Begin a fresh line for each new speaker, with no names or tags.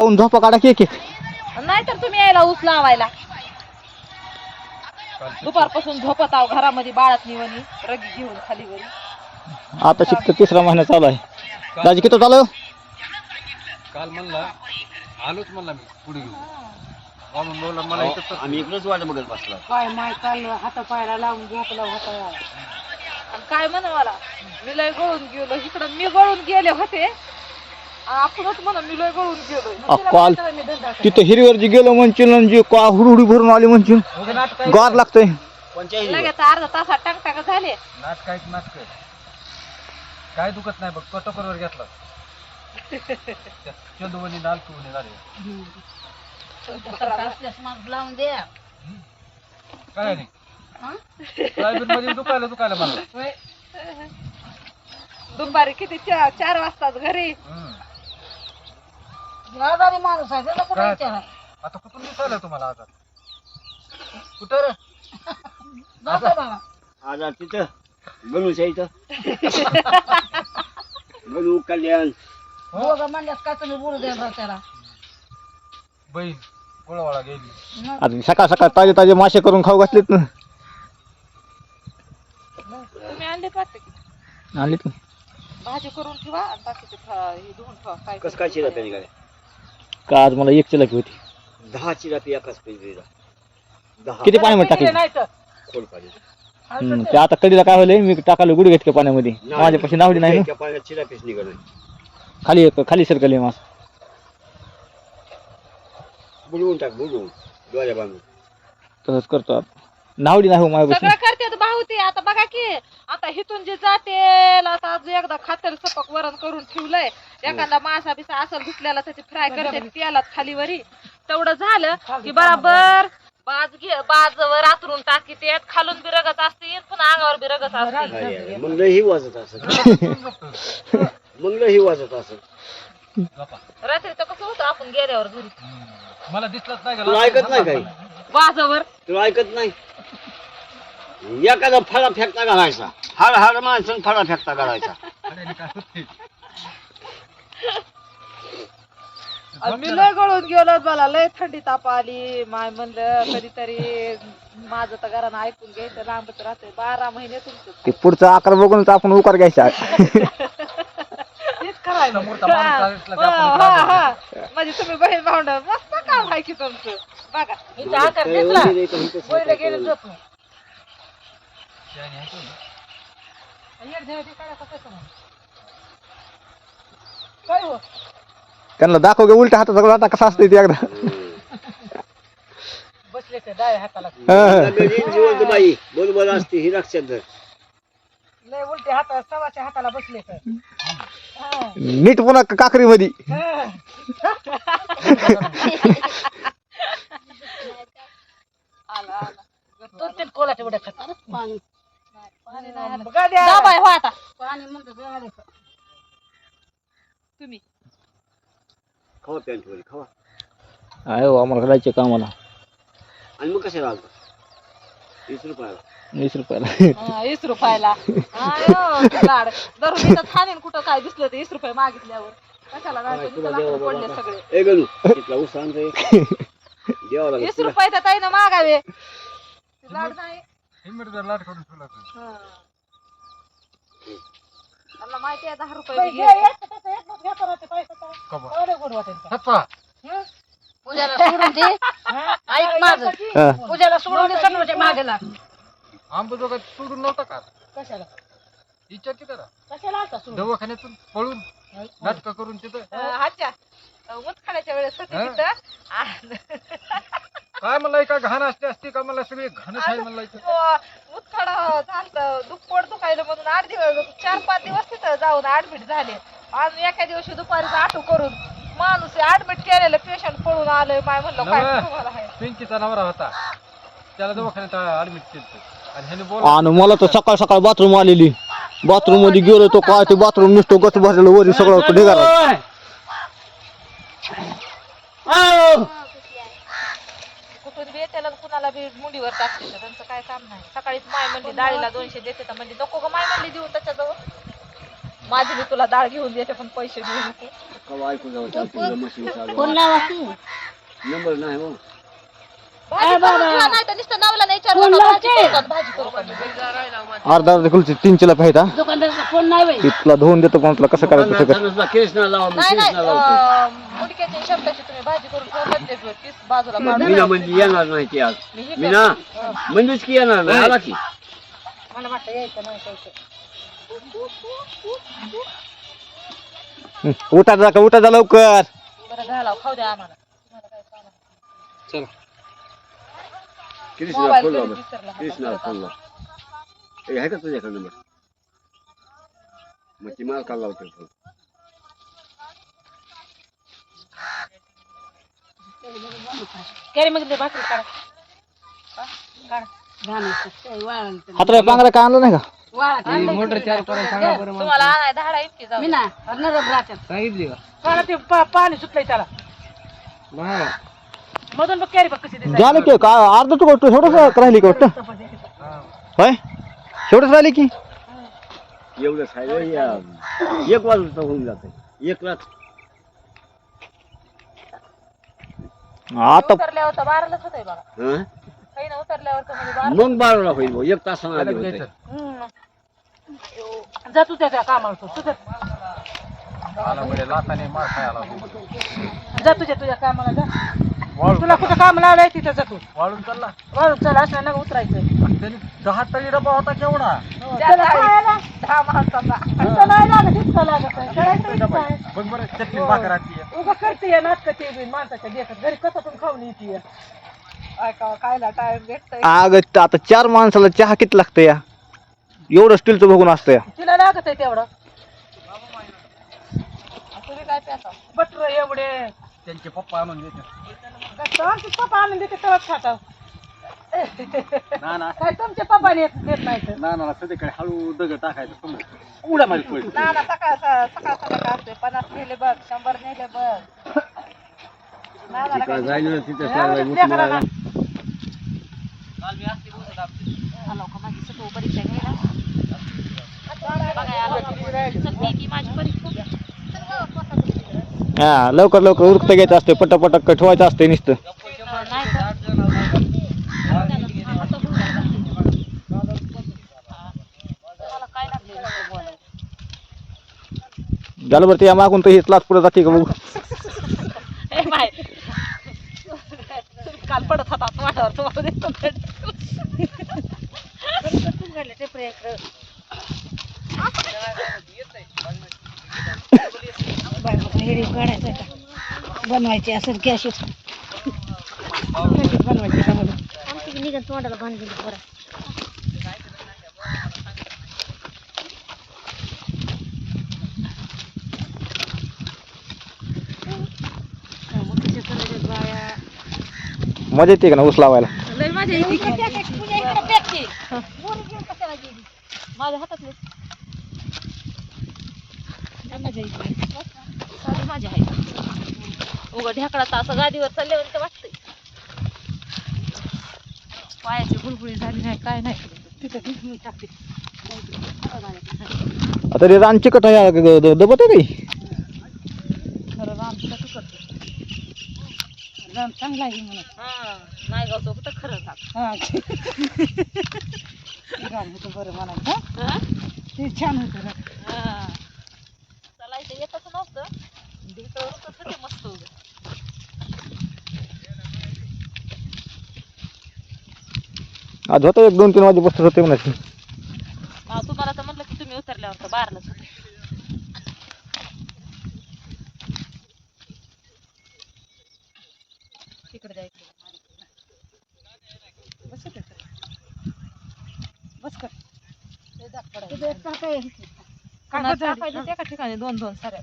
पाहून झोपा काढा की एक एक.
नाहीतर तुम्ही यायला ऊस लावायला. दुपारपासून झोपत आहो घरामध्ये बाळात निवणी रगी घेऊन खाली वरी.
आता शिकत तिसरा महिना चालू आहे. दाजी किती चालू
काल म्हणला आलोच म्हणला मी पुढे घेऊन. म्हणून मला इथं
आम्ही इकडेच वाट बघत बसला.
काय माय चाललं हाता पायला लावून झोपला होता. आणि काय म्हण मला? मी लय गळून गेलो. इकडं मी गळून गेले होते.
काल तिथं हिरवीवर जी गेलो म्हणशील आणि जी का हुडहुडी भरून आली म्हणशील गार लागतंय.
पंचायत
लगेच अर्धा तासात टाक टाक झाले.
नाटक आहे नाटक काय दुखत नाही बघ कटोकरवर घेतला. चंदुवनी नाल झाले.
लावून दे
काय नाही. प्रायव्हेटमध्ये दुखायला दुखायला मला
दुपारी किती चार चार वाजताच घरी.
हम्म.
आजारी माणूस आहे त्याला
काय? आता कुठून दिसायला तुम्हाला आता कुठं रे?
आज तिथं. गणूच्या इथं. गणू कल्याण.
हो?
म्हणल्यास काय तुम्ही बोलू त्याला.
बहीण गेली.
आता सकाळ सकाळ ताजे ताजे मासे करून खाऊ घातलेत ना.
तुम्ही आणले की?
आणलीत ना.
भाजी करून ठेवा आणि बाकीचे हे धुवून ठेवा काय
कस काय चिराप्या निघाल्या
का आज मला एक चिलाकी होती?
दहा चिरापी एकाच पेजरीला दहा.
किती पाण्यामध्ये टाकली
खोल पाणी.
हम्म, ते आता कधीला काय होलंय मी टाकालो गुड घेतलं पाण्यामध्ये. माझ्यापाशी नावडी नाही ना?
त्या पाण्यात चिरापीच निघालं.
खाली एक खाली सरकले मास
बुडवून टाक बुडवून. डोळ्या बांधून.
तसंच करतो आपण. नावडी नाही हो माझ्यापाशी.
सगळं करते भाऊ ते. आता बघा की आता हिथून जे जाते आता अजून एकदा खातर सपक वरण करून ठेवलंय. एखादा मासा बिसा असेल धुतल्याला त्याची फ्राय करते तेलात खालीवरी. तेवढं झालं की बराबर बाज घे बाजवर आतरून टाकी ते खालून बी रगत असते पुन्हा अंगावर बी रगत असते.
मग वाजत असत. मग लयही वाजत असत.
रात्री तर कसं होतं आपण गेल्यावर घरी.
मला दिसलंच नाही
तुला ऐकत नाही काही?
बाजावर.
तुला ऐकत नाही? एखादा फळा फेकता घालायचा. हाड हाड माणसं फळा फेकता घालायचा.
मी लय गळून गेलो मला लय थंडी ताप आली. माय म्हणलं कधीतरी माझं तर घरानं ऐकून घ्यायचं लांबच राहतंय. बारा महिने तुमचं
ते पुढचा आकार बघूनच आपण उकार घ्यायचा.
तेच करायला
समोरचा माणूस
हा, हा. हा. म्हणजे तुम्ही बहीण भावंड मस्त काम आहे की तुमचं. बघा. इथं आकार बोललं
ना.
काय हो
त्यांना दाखव गे उलट्या हाताचा आता कसा असतं ते एकदा.
बसले ते डाव्या हाताला.
हा.
नगरीन जिवंत बाई बोल बोल असते ही लक्षात धर.
लय उलटे हाता सवाच्या हाताला बसले तर हा.
नीट पुन्हा काकरी मध्ये
खावा पॅन्ट वर खावा.
आहे हो आम्हाला करायचे कामाला.
आणि मग कशाला आलता? वीस रुपयाला.
वीस रुपयाला.
हा, वीस रुपयाला. आयो, ते लाड. दररोज इथं खाणीन कुठं काय दिसलं तर वीस रुपये मागितल्यावर. कशाला जायचं इथं
देवा
लाकडं पडले? सगळे.
ए गणू तिथला ऊस द्यावा लागेल
वीस
तुला.
रुपये तर ताईनं मागावे. ते लाड नाही. हा. त्यांना माहिती आहे दहा रुपये बी घे.
हातपा.
पूजाला सोडून दे. ऐक माझं.
हा.
पूजाला सोडून दे सगळ्याच्या मागे लाग
आंबेजोगाई सोडून नव्हता का?
कशाला?
विचार की त्याला
कशाला आता सोडून?
दवाखान्यातून पळून नाटक करून तिथं.
हाच्या मुतखाण्याच्या वेळेस होते
हा?
तिथं. आणि
काय म्हणलं का घाण असते असते का मला सगळे घाणच आहे म्हणलं इथं.
तो मुतखडा झालं दुप्पट दुखायला म्हणून आठ दिवस चार पाच दिवस तिथं जाऊन ऍडमिट झाले. आणि एका दिवशी दुपारीच आठव करून माणूस ऍडमिट केलेलं पेशंट पळून आलंय माय म्हणलं काय
नवरा.
तुम्हाला आहे?
पिंकीचा नवरा होता. त्याला दवाखान्यात ऍडमिट केलं आणि ह्याने बोल
आणि मला तर सकाळ सकाळ बाथरूम आलेली. बाथरूममध्ये गेलो तो काय ते बाथरूम नुसतं गच भरलेलं वरी सगळं ढिगारा
कुठून बी येते कुणाला बी मुंडीवर टाकते. त्यांचं काय काम नाही. सकाळीच माय म्हणली डाळीला दोनशे देते तर म्हणजे नको ग माय म्हणली देऊन त्याच्याजवळ. माझी मी तुला डाळ घेऊन देते पण पैसे देऊ नको
कवा ऐकू जाऊ त्या तुझं मशीन चालू
फोन लावा की.
नंबर नाही हो.
भाजी करून ठेवा, नाही तर नुसतं नवला नाही विचारलं
फोन
का,
लावते.
भाजी करू का, भाजी करू का?
अर्धा अर्धा किलोचे तीन चिलप आहेत हा?
दुकानदाराचा फोन नाही बाई.
ती तुला धुवून देतो पण तुला कसं करायचं सगळं
पन्नास कृष्णा लावा मग
नाही नाही
कृष्णा लावतो
अं, मुडक्याची शेपटाची तुम्ही भाजी करून बाजूला काढून.
मीना म्हणजे येणार नाही ती आज.
मी हे
मीना म्हणजेच की येणार नाही आला की.
मला वाटतं यायचं नाही.
उठा जा का उठा जा लवकर.
बरं घालाव खाऊ द्या आम्हाला. तुम्हाला काय काम आहे?
चला
कृष्णा फोन
घरी
लावा
विसरला
कृष्णा फोन. लावा ए, आहे का तुझ्याकडे नंबर मग ती मला काल लावतो फोन
केरी मग ते भाकरी काढा. काढा.
हातरा पांघरा काय आणलं नाही का?
मोटर चालू करायला सांगा बरं मला.
तुम्हाला आणाय धाडा इतकी जाऊ
मी ना नरम राहतात
सांगितली का?
काला ते पा- पाणी सुटलंय त्याला.
नाही
मधून बघ कॅरी बघ कशी दिसायची.
झालं की काय अर्ध तुकडं थोडंसं राहिली का वाटतं? होय? शेवटच राहिली की?
एवढं या एक वाजता होऊन जातं एक रात
आता
उतरल्यावर तर बारालाच होतंय बघा.
हं?
काही ना उतरल्यावर तर म्हणजे बारा
मग बाराला होईल भाऊ. एक तासानं होते.
जा तू त्याच्या कामाला तू तुझं
आला बरे लाताने मार खायला
जा तुझ्या तुझ्या कामाला जा. तुला कुठं काम लावलंय तिथं जा तू.
वाळून चालला.
वाळून चला असं नका उतरायचं.
त्याने दहा तळी डबा होता केवढा?
त्याला खायला
दहा माणसाचा
इतकं नाही लागत इतकं लागत आहे. करायचं इतकं आहे.
बघ बरं चटणी भाकर
उगा करते नाटक ते बी माणसाच्या देखत घरी कसं पण खाऊन येते
खायला टाइम भेटतोय?
आग आता चार माणसाला चहा किती लागतं या? एवढं स्टीलचं बघून असतं या.
तिला लागत आहे तेवढं
तुम्ही काय प्यासा
बटर एवढे.
त्यांचे पप्पा आणून देते.
पप्पा आणून देते तेव्हाच खाता.
ना ना
काय तुमच्या पप्पाने येत देत नाही तर.
ना ना सध्याकडे हळू दगड टाकायचं समोर. उड्या मारी
ना ना सकाळ सकाळ सकाळ असते पन्नास नेले बघ शंभर नेले बघ. ना ना
तिकडं जायला ना तिथं
माझी सगळं परीक्षा घ्यायला आलो सगळी माझी परीक्षा
हा लवकर लवकर उरकता घ्यायचं असतं पटापट ठेवायचं असतं नुसतं.
नाही काय बोलायला
झालं बरं ते मागून तर हेच लाच पुढे जाते का बघू
ए बाय काल पडत होता वाटावर तुम्हाला देतो
बनवायची असेल की अशी बनवायची निघत तोंडाला बांधली बरं
मजा येते का ना ऊस लावायला?
ढेकळा तर असं गादीवर चालल्यावर ते वाटतंय. पायाची गुळगुळी झाली नाही काय नाही. तिथं टाकते.
आता ते रान चिकट दबत आहे काही
खरं राम तुला तू करतो
राम चांगला आहे म्हणून.
हा नाही गावतो कुठं खरं सांग.
हा राम होतं बरं म्हणाल
हा?
ते छान होतं राम.
हा. चला इथे येतच नव्हतं. ढेकळं रुतत होते मस्त उभे.
आज होतं एक दोन तीन वाजे बसत होते म्हणायचे
हा, तुम्हाला तर म्हणलं की तुम्ही उतरल्यावर तर बारलाच होते तिकडे जायचं
बस इथे. बस कर.
ते दाब पडायचं.
तिथं टाकाय
कानात टाकायचं एका ठिकाणी दोन दोन साऱ्या.